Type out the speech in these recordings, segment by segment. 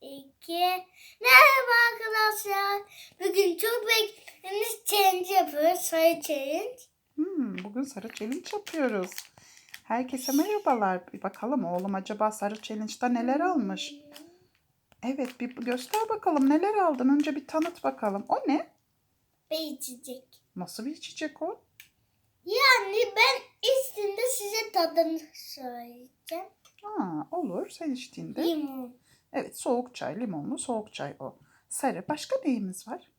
iki. Merhaba arkadaşlar. Bugün çok beklediğimiz challenge yapıyoruz. Sayı challenge. Hmm, bugün sarı challenge yapıyoruz. Herkese merhabalar. Bir bakalım oğlum acaba sarı challenge'da neler almış? Evet bir göster bakalım neler aldın. Önce bir tanıt bakalım. O ne? Ve içecek. Nasıl bir içecek o? Yani ben içtiğimde size tadını söyleyeceğim. Aa, olur sen içtiğinde. Limon. Evet soğuk çay, limonlu soğuk çay o. Sarı. Başka neyimiz var?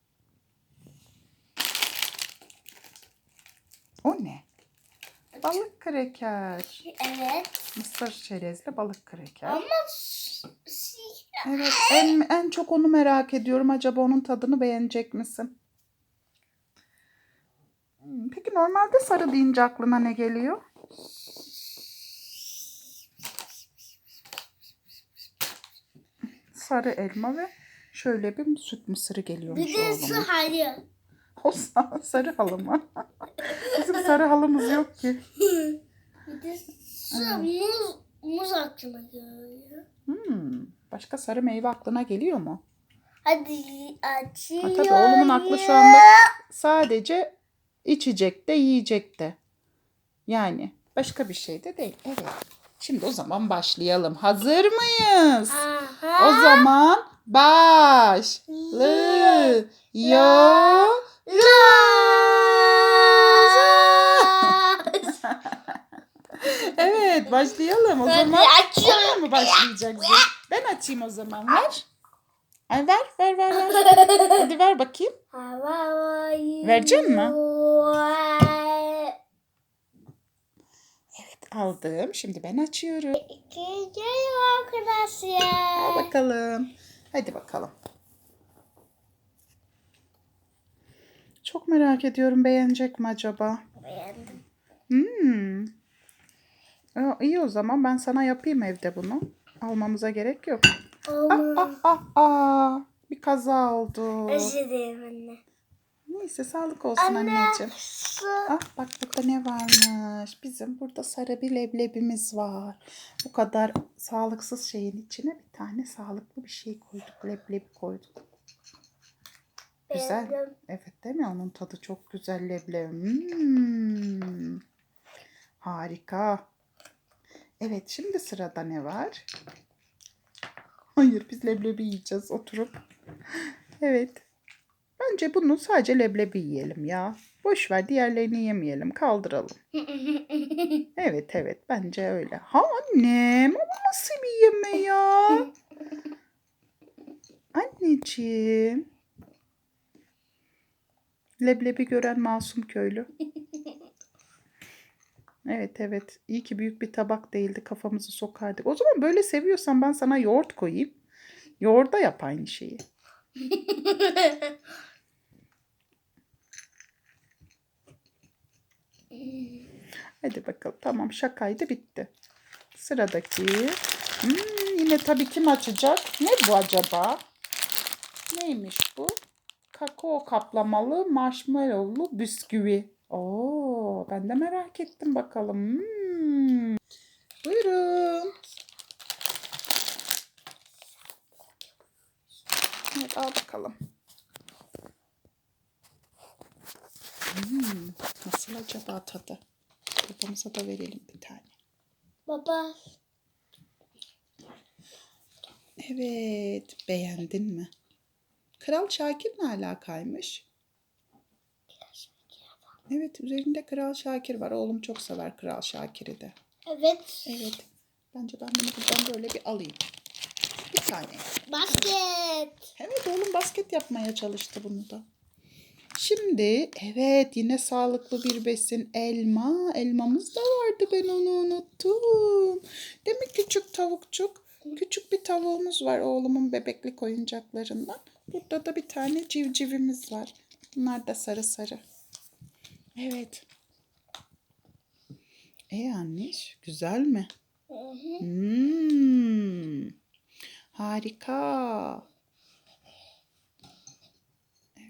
O ne? Balık kreker. Evet. Mısır çerezli balık kreker. Ama s- Evet, en, en çok onu merak ediyorum. Acaba onun tadını beğenecek misin? Hmm, Peki normalde sarı deyince aklına ne geliyor? Sarı elma ve şöyle bir süt mısırı geliyormuş bir de su hayır. O sa- sarı halı mı? Bizim sarı halımız yok ki. Bir de su muz, muz aklıma geliyor. Hmm, başka sarı meyve aklına geliyor mu? Hadi Ha, açıyorum. tabii oğlumun aklı şu anda sadece içecekte, yiyecekte. Yani başka bir şey de değil. Evet. Şimdi o zaman başlayalım. Hazır mıyız? Aha. O zaman başlıyoruz. Evet başlayalım o zaman. açıyorum. Mı başlayacaksın? Ben açayım o zaman. Ver. Ay, ver ver ver ver. Hadi ver bakayım. Verecek mi? Evet aldım. Şimdi ben açıyorum. Al arkadaşlar. bakalım. Hadi bakalım. Çok merak ediyorum beğenecek mi acaba? Beğendim. Hmm. Aa, iyi o zaman ben sana yapayım evde bunu. Almamıza gerek yok. Ama ah ah ah. Bir kaza oldu. özür dilerim anne. Neyse sağlık olsun Anne. anneciğim. Su. Ah bak burada ne varmış. Bizim burada sarı bir leblebimiz var. Bu kadar sağlıksız şeyin içine bir tane sağlıklı bir şey koyduk. Leblebi koyduk. Güzel. Beğendim. Evet değil mi? Onun tadı çok güzel leblebi. Hmm. Harika. Evet şimdi sırada ne var? Hayır biz leblebi yiyeceğiz oturup. Evet. Bence bunu sadece leblebi yiyelim ya. Boş ver diğerlerini yemeyelim. Kaldıralım. Evet evet bence öyle. Ha annem ama nasıl bir yeme ya? Anneciğim. Leblebi gören masum köylü. Evet evet. İyi ki büyük bir tabak değildi. Kafamızı sokardık. O zaman böyle seviyorsan ben sana yoğurt koyayım. Yoğurda yap aynı şeyi. Hadi bakalım. Tamam şakaydı bitti. Sıradaki. Hmm, yine tabii kim açacak? Ne bu acaba? Neymiş bu? Kakao kaplamalı marshmallowlu bisküvi. Oo, ben de merak ettim bakalım. Hmm. Buyurun. Evet al bakalım. Hmm, nasıl acaba tadı? Babamıza da verelim bir tane. Baba. Evet, beğendin mi? Kral Şakir ne alakaymış? Evet, üzerinde Kral Şakir var. Oğlum çok sever Kral Şakir'i de. Evet. Evet, bence ben bunu buradan böyle bir alayım. Bir tane. Basket. Evet, oğlum basket yapmaya çalıştı bunu da. Şimdi, evet yine sağlıklı bir besin elma. Elmamız da vardı ben onu unuttum. Değil mi küçük tavukçuk? Küçük bir tavuğumuz var oğlumun bebeklik oyuncaklarından. Burada da bir tane civcivimiz var. Bunlar da sarı sarı. Evet. E anneş güzel mi? Hı hı. Hmm. Harika.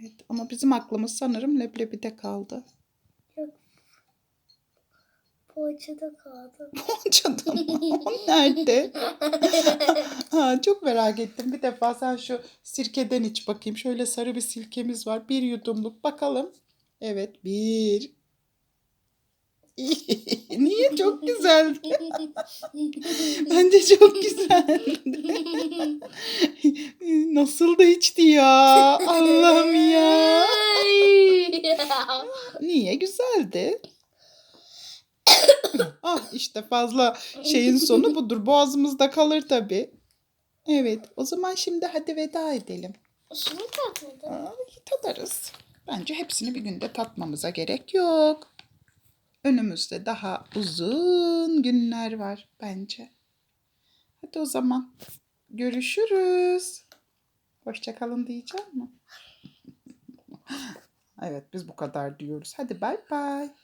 Evet ama bizim aklımız sanırım leblebide kaldı. Poğaçada kaldı. Poğaçada mı? O nerede? ha, çok merak ettim. Bir defa sen şu sirkeden iç bakayım. Şöyle sarı bir silkemiz var. Bir yudumluk bakalım. Evet bir. Çok güzel. Bence çok güzel. Nasıl da içti ya? Allah'ım ya. Niye? Güzeldi. ah işte fazla şeyin sonu budur. Boğazımızda kalır tabii. Evet o zaman şimdi hadi veda edelim. Şunu tatmadın. Aa, tadarız. Bence hepsini bir günde tatmamıza gerek yok. Önümüzde daha uzun günler var bence. Hadi o zaman görüşürüz. Hoşçakalın diyeceğim mi? evet biz bu kadar diyoruz. Hadi bay bay.